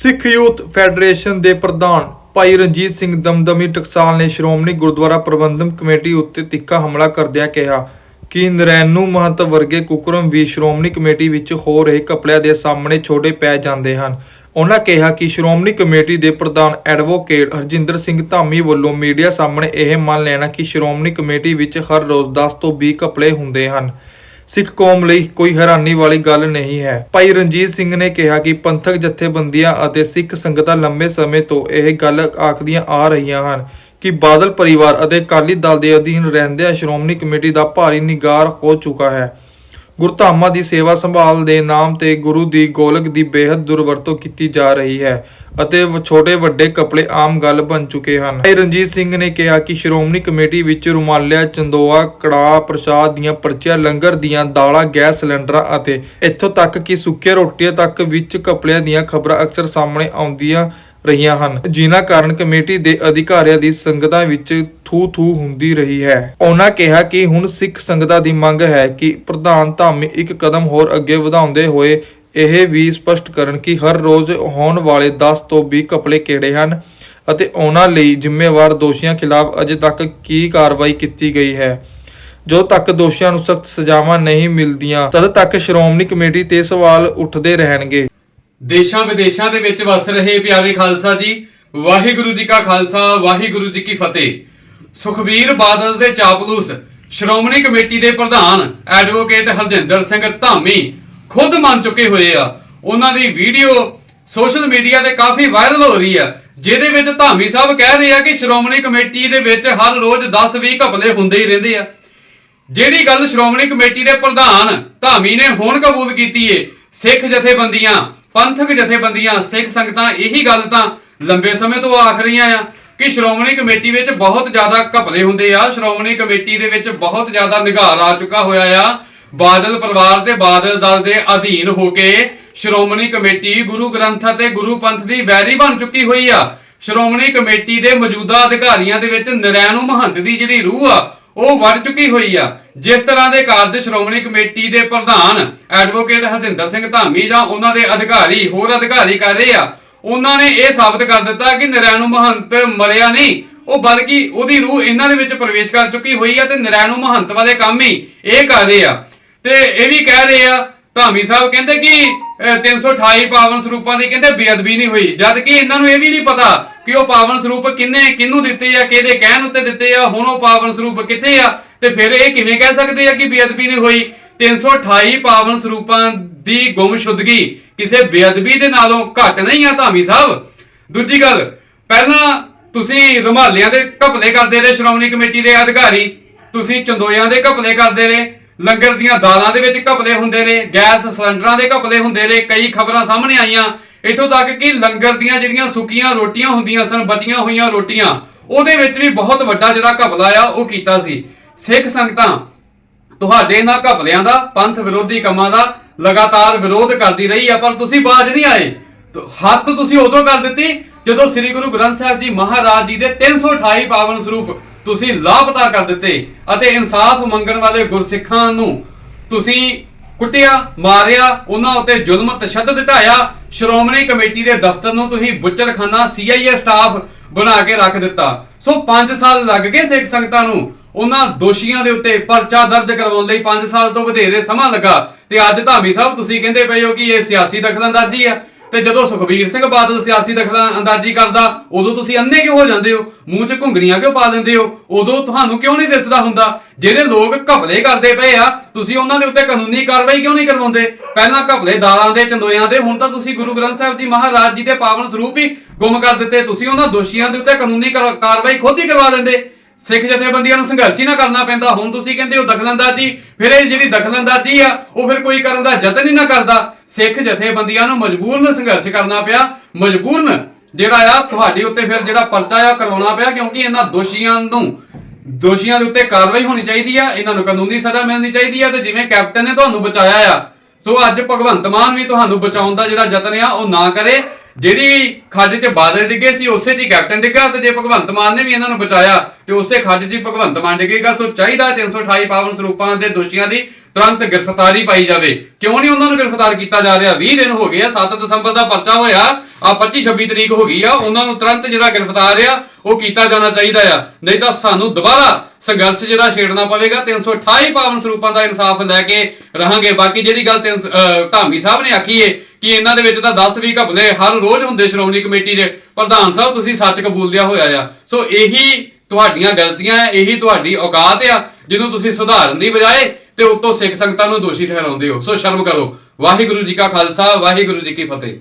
ਸਿੱਖ youth federation ਦੇ ਪ੍ਰਧਾਨ ਭਾਈ ਰਣਜੀਤ ਸਿੰਘ ਦਮਦਮੀ ਟਕਸਾਲ ਨੇ ਸ਼੍ਰੋਮਣੀ ਗੁਰਦੁਆਰਾ ਪ੍ਰਬੰਧਕ ਕਮੇਟੀ ਉੱਤੇ ਤਿੱਖਾ ਹਮਲਾ ਕਰਦਿਆਂ ਕਿਹਾ ਕਿ ਨਰੈਨੂ ਮਹੰਤ ਵਰਗੇ ਕੁਕਰਮ ਵੀ ਸ਼੍ਰੋਮਣੀ ਕਮੇਟੀ ਵਿੱਚ ਹੋ ਰਹੇ ਕਪੜਿਆਂ ਦੇ ਸਾਹਮਣੇ ਛੋਟੇ ਪੈ ਜਾਂਦੇ ਹਨ। ਉਹਨਾਂ ਕਿਹਾ ਕਿ ਸ਼੍ਰੋਮਣੀ ਕਮੇਟੀ ਦੇ ਪ੍ਰਧਾਨ ਐਡਵੋਕੇਟ ਹਰਜਿੰਦਰ ਸਿੰਘ ਧਾਮੀ ਵੱਲੋਂ ਮੀਡੀਆ ਸਾਹਮਣੇ ਇਹ ਮੰਨ ਲੈਣਾ ਕਿ ਸ਼੍ਰੋਮਣੀ ਕਮੇਟੀ ਵਿੱਚ ਹਰ ਰੋਜ਼ 10 ਤੋਂ 20 ਕਪੜੇ ਹੁੰਦੇ ਹਨ। ਸਿੱਖ ਕੌਮ ਲਈ ਕੋਈ ਹੈਰਾਨੀ ਵਾਲੀ ਗੱਲ ਨਹੀਂ ਹੈ। ਭਾਈ ਰਣਜੀਤ ਸਿੰਘ ਨੇ ਕਿਹਾ ਕਿ ਪੰਥਕ ਜਥੇਬੰਦੀਆਂ ਅਤੇ ਸਿੱਖ ਸੰਗਤਾਂ ਲੰਬੇ ਸਮੇਂ ਤੋਂ ਇਹ ਗੱਲ ਆਖਦੀਆਂ ਆ ਰਹੀਆਂ ਹਨ ਕਿ ਬਾਦਲ ਪਰਿਵਾਰ ਅਤੇ ਅਕਾਲੀ ਦਲ ਦੇ ਅਧੀਨ ਰਹਿੰਦਿਆਂ ਸ਼੍ਰੋਮਣੀ ਕਮੇਟੀ ਦਾ ਭਾਰੀ ਨਿਗਾਰ ਹੋ ਚੁੱਕਾ ਹੈ। ਗੁਰਧਾਮਾਂ ਦੀ ਸੇਵਾ ਸੰਭਾਲ ਦੇ ਨਾਮ ਤੇ ਗੁਰੂ ਦੀ ਗੋਲਕ ਦੀ ਬੇਹੱਦ ਦੁਰਵਰਤੋਂ ਕੀਤੀ ਜਾ ਰਹੀ ਹੈ। ਅਤੇ ਛੋਟੇ ਵੱਡੇ ਕਪੜੇ ਆਮ ਗੱਲ ਬਣ ਚੁੱਕੇ ਹਨ। ਰਣਜੀਤ ਸਿੰਘ ਨੇ ਕਿਹਾ ਕਿ ਸ਼੍ਰੋਮਣੀ ਕਮੇਟੀ ਵਿੱਚ ਰੁਮਾਲਿਆ, ਚੰਦੋਆ, ਕੜਾਹ, ਪ੍ਰਸ਼ਾਦ ਦੀਆਂ ਪਰਚੀਆਂ, ਲੰਗਰ ਦੀਆਂ ਦਾਲਾਂ, ਗੈਸ ਸਿਲੰਡਰਾਂ ਅਤੇ ਇੱਥੋਂ ਤੱਕ ਕਿ ਸੁੱਕੀਆਂ ਰੋਟੀਆਂ ਤੱਕ ਵਿੱਚ ਕਪੜਿਆਂ ਦੀਆਂ ਖਬਰਾਂ ਅਕਸਰ ਸਾਹਮਣੇ ਆਉਂਦੀਆਂ ਰਹੀਆਂ ਹਨ। ਜਿਨ੍ਹਾਂ ਕਾਰਨ ਕਮੇਟੀ ਦੇ ਅਧਿਕਾਰੀਆਂ ਦੀ ਸੰਗਤਾਂ ਵਿੱਚ ਥੂ ਥੂ ਹੁੰਦੀ ਰਹੀ ਹੈ। ਉਹਨਾਂ ਕਿਹਾ ਕਿ ਹੁਣ ਸਿੱਖ ਸੰਗਤਾਂ ਦੀ ਮੰਗ ਹੈ ਕਿ ਪ੍ਰਧਾਨ ਧਾਮੀ ਇੱਕ ਕਦਮ ਹੋਰ ਅੱਗੇ ਵਧਾਉਂਦੇ ਹੋਏ ਇਹ ਵੀ ਸਪਸ਼ਟ ਕਰਨ ਕਿ ਹਰ ਰੋਜ਼ ਹੋਣ ਵਾਲੇ 10 ਤੋਂ 20 ਕਪੜੇ ਕਿਹੜੇ ਹਨ ਅਤੇ ਉਹਨਾਂ ਲਈ ਜ਼ਿੰਮੇਵਾਰ ਦੋਸ਼ੀਆਂ ਖਿਲਾਫ ਅਜੇ ਤੱਕ ਕੀ ਕਾਰਵਾਈ ਕੀਤੀ ਗਈ ਹੈ। ਜੋ ਤੱਕ ਦੋਸ਼ੀਆਂ ਨੂੰ ਸਖਤ ਸਜ਼ਾਵਾਂ ਨਹੀਂ ਮਿਲਦੀਆਂ, ਤਦ ਤੱਕ ਸ਼੍ਰੋਮਣੀ ਕਮੇਟੀ ਤੇ ਸਵਾਲ ਉੱਠਦੇ ਰਹਿਣਗੇ। ਦੇਸ਼ਾਂ ਵਿਦੇਸ਼ਾਂ ਦੇ ਵਿੱਚ ਵਸ ਰਹੇ ਪਿਆਰੇ ਖਾਲਸਾ ਜੀ, ਵਾਹਿਗੁਰੂ ਜੀ ਕਾ ਖਾਲਸਾ, ਵਾਹਿਗੁਰੂ ਜੀ ਕੀ ਫਤਿਹ। ਸੁਖਬੀਰ ਬਾਦਲ ਦੇ ਚਾਪਲੂਸ, ਸ਼੍ਰੋਮਣੀ ਕਮੇਟੀ ਦੇ ਪ੍ਰਧਾਨ ਐਡਵੋਕੇਟ ਹਰਜਿੰਦਰ ਸਿੰਘ ਧਾਮੀ ਖੁਦ ਮੰਨ ਚੁੱਕੇ ਹੋਏ ਆ। ਉਹਨਾਂ ਦੀ ਵੀਡੀਓ ਸੋਸ਼ਲ ਮੀਡੀਆ ਤੇ ਕਾਫੀ ਵਾਇਰਲ ਹੋ ਰਹੀ ਆ। ਜਿਹਦੇ ਵਿੱਚ ਧਾਮੀ ਸਾਹਿਬ ਕਹਿ ਰਹੇ ਆ ਕਿ ਸ਼੍ਰੋਮਣੀ ਕਮੇਟੀ ਦੇ ਵਿੱਚ ਹਰ ਰੋਜ਼ 10-20 ਘਪਲੇ ਹੁੰਦੇ ਹੀ ਰਹਿੰਦੇ ਆ। ਜਿਹੜੀ ਗੱਲ ਸ਼੍ਰੋਮਣੀ ਕਮੇਟੀ ਦੇ ਪ੍ਰਧਾਨ ਧਾਮੀ ਨੇ ਹੁਣ ਕਬੂਲ ਕੀਤੀ ਏ, ਸਿੱਖ ਜਥੇਬੰਦੀਆਂ, ਪੰਥਕ ਜਥੇਬੰਦੀਆਂ, ਸਿੱਖ ਸੰਗਤਾਂ, ਇਹੀ ਗੱਲ ਤਾਂ ਲੰਬੇ ਸਮੇਂ ਤੋਂ ਆਖ ਰਹੀਆਂ ਆ ਕਿ ਸ਼੍ਰੋਮਣੀ ਕਮੇਟੀ ਵਿੱਚ ਬਹੁਤ ਜ਼ਿਆਦਾ ਘਪਲੇ ਹੁੰਦੇ ਆ। ਸ਼੍ਰੋਮਣੀ ਕਮੇਟੀ ਦੇ ਵਿੱਚ ਬਹੁਤ ਜ਼ਿਆਦਾ ਨਿਗਾਰ ਆ ਚੁੱਕਾ ਹੋਇਆ ਆ। ਬਾਦਲ ਪਰਿਵਾਰ ਤੇ ਬਾਦਲ ਦਲ ਦੇ ਅਧੀਨ ਹੋ ਕੇ ਸ਼੍ਰੋਮਣੀ ਕਮੇਟੀ ਗੁਰੂ ਗ੍ਰੰਥ ਅਤੇ ਗੁਰੂ ਪੰਥ ਦੀ ਵੈਰੀ ਬਣ ਚੁੱਕੀ ਹੋਈ ਆ। ਸ਼੍ਰੋਮਣੀ ਕਮੇਟੀ ਦੇ ਮੌਜੂਦਾ ਅਧਿਕਾਰੀਆਂ ਦੇ ਵਿੱਚ ਨਰੈਣੂ ਮਹੰਤ ਦੀ ਜਿਹੜੀ ਰੂਹ ਆ, ਉਹ ਵੜ ਚੁੱਕੀ ਹੋਈ ਆ। ਜਿਸ ਤਰ੍ਹਾਂ ਦੇ ਕਾਰਜ ਸ਼੍ਰੋਮਣੀ ਕਮੇਟੀ ਦੇ ਪ੍ਰਧਾਨ ਐਡਵੋਕੇਟ ਹਰਜਿੰਦਰ ਸਿੰਘ ਧਾਮੀ ਜਾਂ ਉਹਨਾਂ ਦੇ ਅਧਿਕਾਰੀ, ਹੋਰ ਅਧਿਕਾਰੀ ਕਰ ਰਹੇ ਆ, ਉਹਨਾਂ ਨੇ ਇਹ ਸਾਬਤ ਕਰ ਦਿੱਤਾ ਕਿ ਨਰੈਣੂ ਮਹੰਤ ਮਰਿਆ ਨਹੀਂ। ਉਹ ਬਲਕਿ ਉਹਦੀ ਰੂਹ ਇਹਨਾਂ ਦੇ ਵਿੱਚ ਪ੍ਰਵੇਸ਼ ਕਰ ਚੁੱਕੀ ਹੋਈ ਆ ਤੇ ਨਰੈਣੂ ਮਹੰਤ ਵਾਲੇ ਕੰਮ ਹੀ ਇਹ ਕਰ ਰਹੇ ਆ। ਤੇ ਇਹ ਵੀ ਕਹਿ ਰਹੇ ਆ ਧਾਮੀ ਸਾਹਿਬ ਕਹਿੰਦੇ ਕਿ ਅਹ, 328 ਪਾਵਨ ਸਰੂਪਾਂ ਦੀ ਕਹਿੰਦੇ ਬੇਅਦਬੀ ਨਹੀਂ ਹੋਈ। ਜਦ ਕਿ ਇਹਨਾਂ ਨੂੰ ਇਹ ਵੀ ਨਹੀਂ ਪਤਾ ਕਿ ਉਹ ਪਾਵਨ ਸਰੂਪ ਕਿੰਨੇ ਕਿਹਨੂੰ ਦਿੱਤੇ ਆ ਕਿਹਦੇ ਕਹਿਣ ਉੱਤੇ ਦਿੱਤੇ ਆ ਹੁਣ ਉਹ ਪਾਵਨ ਸਰੂਪ ਕਿੱਥੇ ਆ? ਤੇ ਫਿਰ ਇਹ ਕਿਵੇਂ ਕਹਿ ਸਕਦੇ ਆ ਕਿ ਬੇਅਦਬੀ ਨਹੀਂ ਹੋਈ? 328 ਪਾਵਨ ਸਰੂਪਾਂ ਦੀ ਗੁੰਮਸ਼ੁਦਗੀ ਕਿਸੇ ਬੇਅਦਬੀ ਦੇ ਨਾਲੋਂ ਘੱਟ ਨਹੀਂ ਆ ਧਾਮੀ ਸਾਹਿਬ? ਦੂਜੀ ਗੱਲ ਪਹਿਲਾਂ ਤੁਸੀਂ ਰੁਮਾਲਿਆਂ ਦੇ ਘਪਲੇ ਕਰਦੇ ਰਹੇ ਸ਼੍ਰੋਮਣੀ ਕਮੇਟੀ ਦੇ ਅਧਿਕਾਰੀ। ਤੁਸੀਂ ਚੰਦੋਇਆਂ ਦੇ ਘਪਲੇ ਕਰਦੇ ਰਹੇ। ਲੰਗਰ ਦੀਆਂ ਦਾਲਾਂ ਦੇ ਵਿੱਚ ਘਪਲੇ ਹੁੰਦੇ ਨੇ, ਗੈਸ ਸਿਲੰਡਰਾਂ ਦੇ ਘਪਲੇ ਹੁੰਦੇ ਨੇ, ਕਈ ਖਬਰਾਂ ਸਾਹਮਣੇ ਆਈਆਂ। ਇਥੋਂ ਤੱਕ ਕਿ ਲੰਗਰ ਦੀਆਂ ਜਿਹੜੀਆਂ ਸੁੱਕੀਆਂ ਰੋਟੀਆਂ ਹੁੰਦੀਆਂ ਸਨ, ਬਚੀਆਂ ਹੋਈਆਂ ਰੋਟੀਆਂ, ਉਹਦੇ ਵਿੱਚ ਵੀ ਬਹੁਤ ਵੱਡਾ ਜਿਹੜਾ ਘਪਲਾ ਆ, ਉਹ ਕੀਤਾ ਸੀ। ਸਿੱਖ ਸੰਗਤਾਂ, ਤੁਹਾਡੇ ਇਹਨਾਂ ਘਪਲਿਆਂ ਦਾ, ਪੰਥ ਵਿਰੋਧੀ ਕੰਮਾਂ ਦਾ ਲਗਾਤਾਰ ਵਿਰੋਧ ਕਰਦੀ ਰਹੀ ਆ, ਪਰ ਤੁਸੀਂ ਬਾਜ ਨਹੀਂ ਆਏ। ਹੱਦ ਤੁਸੀਂ ਉਦੋਂ ਕਰ ਦਿੱਤੀ ਜਦੋਂ ਸ੍ਰੀ ਗੁਰੂ ਗ੍ਰੰਥ ਸਾਹਿਬ ਜੀ ਮਹਾਰਾਜ ਜੀ ਦੇ 328 ਪਾਵਨ ਸਰੂਪ ਤੁਸੀਂ ਲਾਪਤਾ ਕਰ ਦਿੱਤੇ ਅਤੇ ਇਨਸਾਫ ਮੰਗਣ ਵਾਲੇ ਗੁਰਸਿੱਖਾਂ ਨੂੰ ਤੁਸੀਂ ਕੁੱਟਿਆ, ਮਾਰਿਆ, ਉਹਨਾਂ ਉੱਤੇ ਜ਼ੁਲਮ ਤਸ਼ੱਦਦ ਢਾਇਆ ਸ਼੍ਰੋਮਣੀ ਕਮੇਟੀ ਦੇ ਦਫ਼ਤਰ ਨੂੰ ਤੁਸੀਂ ਬੁੱਚੜਖਾਨਾ ਸੀਆਈਏ ਸਟਾਫ ਬਣਾ ਕੇ ਰੱਖ ਦਿੱਤਾ। ਸੋ 5 ਸਾਲ ਲੱਗ ਗਏ ਸਿੱਖ ਸੰਗਤਾਂ ਨੂੰ ਉਹਨਾਂ ਦੋਸ਼ੀਆਂ ਦੇ ਉੱਤੇ ਪਰਚਾ ਦਰਜ ਕਰਵਾਉਣ ਲਈ 5 ਸਾਲ ਤੋਂ ਵਧੇਰੇ ਸਮਾਂ ਲੱਗਾ। ਤੇ ਅੱਜ ਧਾਮੀ ਸਾਹਿਬ ਤੁਸੀਂ ਕਹਿੰਦੇ ਪਏ ਹੋ ਕਿ ਇਹ ਸਿਆਸੀ ਦਖਲਅੰਦਾਜ਼ੀ ਆ ਤੇ ਜਦੋਂ ਸੁਖਬੀਰ ਸਿੰਘ ਬਾਦਲ ਸਿਆਸੀ ਦਖਲਅੰਦਾਜ਼ੀ ਕਰਦਾ, ਉਦੋਂ ਤੁਸੀਂ ਅੰਨੇ ਕਿਉਂ ਹੋ ਜਾਂਦੇ ਹੋ? ਮੂੰਹ 'ਚ ਘੁੰਗਣੀਆਂ ਕਿਉਂ ਪਾ ਦਿੰਦੇ ਹੋ? ਉਦੋਂ ਤੁਹਾਨੂੰ ਕਿਉਂ ਨਹੀਂ ਦਿਸਦਾ ਹੁੰਦਾ? ਜਿਹੜੇ ਲੋਕ ਘਪਲੇ ਕਰਦੇ ਪਏ ਆ, ਤੁਸੀਂ ਉਹਨਾਂ ਦੇ ਉੱਤੇ ਕਾਨੂੰਨੀ ਕਾਰਵਾਈ ਕਿਉਂ ਨਹੀਂ ਕਰਵਾਉਂਦੇ? ਪਹਿਲਾਂ ਘਪਲੇ ਦਾਲਾਂ ਦੇ, ਚੰਦੋਇਆਂ ਦੇ, ਹੁਣ ਤਾਂ ਤੁਸੀਂ ਗੁਰੂ ਗ੍ਰੰਥ ਸਾਹਿਬ ਜੀ ਮਹਾਰਾਜ ਜੀ ਦੇ ਪਾਵਨ ਸਰੂਪ ਹੀ ਗੁੰਮ ਕਰ ਦਿੱਤੇ। ਤੁਸੀਂ ਉਹਨਾਂ ਦੋਸ਼ੀਆਂ ਦੇ ਉੱਤੇ ਕਾਨੂੰਨੀ ਕਾਰਵਾਈ ਖੁਦ ਹੀ ਕਰਵਾ ਦਿੰਦੇ। ਸਿੱਖ ਜਥੇਬੰਦੀਆਂ ਨੂੰ ਸੰਘਰਸ਼ ਹੀ ਨਾ ਕਰਨਾ ਪੈਂਦਾ। ਹੁਣ ਤੁਸੀਂ ਕਹਿੰਦੇ ਹੋ ਦਖਲਅੰਦਾਜ਼ੀ ਫਿਰ ਇਹ ਜਿਹੜੀ ਦਖਲਅੰਦਾਜ਼ੀ ਆ, ਉਹ ਫਿਰ ਕੋਈ ਕਰਨ ਦਾ ਯਤਨ ਹੀ ਨਾ ਕਰਦਾ। ਸਿੱਖ ਜਥੇਬੰਦੀਆਂ ਨੂੰ ਮਜਬੂਰਨ ਸੰਘਰਸ਼ ਕਰਨਾ ਪਿਆ। ਮਜਬੂਰਨ ਜਿਹੜਾ ਆ, ਤੁਹਾਡੇ ਉੱਤੇ ਫਿਰ ਜਿਹੜਾ ਪਰਚਾ ਆ, ਕਰਵਾਉਣਾ ਪਿਆ, ਕਿਉਂਕਿ ਇਹਨਾਂ ਦੋਸ਼ੀਆਂ ਨੂੰ ਦੋਸ਼ੀਆਂ ਦੇ ਉੱਤੇ ਕਾਰਵਾਈ ਹੋਣੀ ਚਾਹੀਦੀ ਆ। ਇਹਨਾਂ ਨੂੰ ਕਾਨੂੰਨੀ ਸਜ਼ਾ ਮਿਲਣੀ ਚਾਹੀਦੀ ਆ ਤੇ ਜਿਵੇਂ ਕੈਪਟਨ ਨੇ ਤੁਹਾਨੂੰ ਬਚਾਇਆ ਆ। ਸੋ ਅੱਜ ਭਗਵੰਤ ਮਾਨ ਵੀ ਤੁਹਾਨੂੰ ਬਚਾਉਣ ਦਾ ਜਿਹੜਾ ਯਤਨ ਆ, ਉਹ ਨਾ ਕਰੇ। ਜਿਹੜੀ ਖੱਜ 'ਚ ਬਾਦਲ ਡਿੱਗੇ ਸੀ, ਉਸੇ 'ਚ ਹੀ ਕੈਪਟਨ ਡਿੱਗਾ ਤੇ ਜੇ ਭਗਵੰਤ ਮਾਨ ਨੇ ਵੀ ਇਹਨਾਂ ਨੂੰ ਬਚਾਇਆ, ਤੇ ਉਸੇ ਖੱਜ 'ਚ ਹੀ ਭਗਵੰਤ ਮਾਨ ਡਿੱਗੇਗਾ। ਸੋ ਚਾਹੀਦਾ 328 ਪਾਵਨ ਸਰੂਪਾਂ ਦੇ ਦੋਸ਼ੀਆਂ ਦੀ ਤੁਰੰਤ ਗ੍ਰਿਫਤਾਰੀ ਪਾਈ ਜਾਵੇ। ਕਿਉਂ ਨਹੀਂ ਉਹਨਾਂ ਨੂੰ ਗ੍ਰਿਫਤਾਰ ਕੀਤਾ ਜਾ ਰਿਹਾ? 20 ਦਿਨ ਹੋ ਗਏ ਆ 7 ਦਸੰਬਰ ਦਾ ਪਰਚਾ ਹੋਇਆ। ਆ 25 26 ਤਰੀਕ ਹੋ ਗਈ ਆ, ਉਹਨਾਂ ਨੂੰ ਤੁਰੰਤ ਜਿਹੜਾ ਗ੍ਰਿਫਤਾਰ ਆ, ਉਹ ਕੀਤਾ ਜਾਣਾ ਚਾਹੀਦਾ ਆ। ਨਹੀਂ ਤਾਂ ਸਾਨੂੰ ਦੁਬਾਰਾ ਸੰਘਰਸ਼ ਜਿਹੜਾ ਛੇੜਨਾ ਪਵੇਗਾ 328 ਪਾਵਨ ਸਰੂਪਾਂ ਦਾ ਇਨਸਾਫ ਲੈ ਕੇ ਰਹਾਂਗੇ। ਬਾਕੀ ਜਿਹੜੀ ਗੱਲ ਤਿੰਨ- ਅਹ ਧਾਮੀ ਸਾਹਿਬ ਨੇ ਆਖੀ ਏ ਕਿ ਇਹਨਾਂ ਦੇ ਵਿੱਚ ਤਾਂ 10 20 ਘਪਲੇ ਹਰ ਰੋਜ਼ ਹੁੰਦੇ ਸ਼੍ਰੋਮਣੀ ਕਮੇਟੀ ਦੇ। ਪ੍ਰਧਾਨ ਸਾਹਿਬ, ਤੁਸੀਂ ਸੱਚ ਕਬੂਲ ਹੋਇਆ ਆ। ਸੋ ਇਹੀ ਤੁਹਾਡੀਆਂ ਗਲਤੀਆਂ ਇਹੀ ਤੁਹਾਡੀ ਔਕਾਤ ਆ, ਜਿਹਨੂੰ ਤੁਸੀਂ ਸੁਧਾਰਨ ਦੀ ਬਜਾਏ ਤੇ ਉੱਤੋਂ ਸਿੱਖ ਸੰਗਤਾਂ ਨੂੰ ਦੋਸ਼ੀ ਠਹਿਰਾਉਂਦੇ ਹੋ। ਸੋ ਸ਼ਰਮ ਕਰੋ। ਵਾਹਿਗੁਰੂ ਜੀ ਕਾ ਖਾਲਸਾ, ਵਾਹਿਗੁਰੂ ਜੀ ਕੀ ਫਤਿਹ।